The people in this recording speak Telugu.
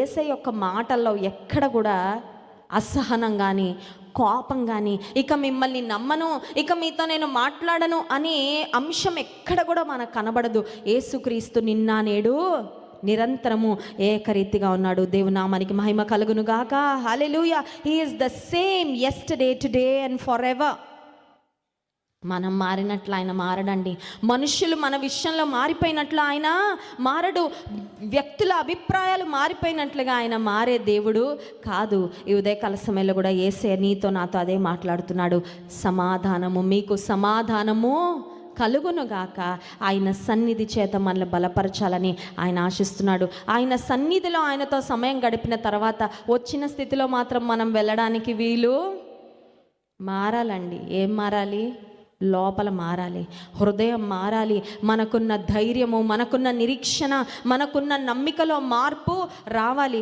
ఏసై యొక్క మాటల్లో ఎక్కడ కూడా అసహనం కానీ కోపం కానీ ఇక మిమ్మల్ని నమ్మను ఇక మీతో నేను మాట్లాడను అనే అంశం ఎక్కడ కూడా మనకు కనబడదు. ఏసుక్రీస్తు నిన్న నేడు నిరంతరము ఏకరీతిగా ఉన్నాడు. దేవునామానికి మహిమ కలుగును గాక. He is the same yesterday today and for ever మనం మారినట్లు ఆయన మారడండి. మనుషులు మన విషయంలో మారిపోయినట్లు ఆయన మారడు. వ్యక్తుల అభిప్రాయాలు మారిపోయినట్లుగా ఆయన మారే దేవుడు కాదు. ఈ ఉదయకాల సమయంలో కూడా ఏసే నీతో నాతో అదే మాట్లాడుతున్నాడు. సమాధానము మీకు సమాధానము కలుగునుగాక ఆయన సన్నిధి చేత మనల్ని బలపరచాలని ఆయన ఆశిస్తున్నాడు. ఆయన సన్నిధిలో ఆయనతో సమయం గడిపిన తర్వాత వచ్చిన స్థితిలో మాత్రం మనం వెళ్ళడానికి వీలు మారాలండి. ఏం మారాలి? లోపల మారాలి. హృదయం మారాలి. మనకున్న ధైర్యము మనకున్న నిరీక్షణ మనకున్న నమ్మికలో మార్పు రావాలి.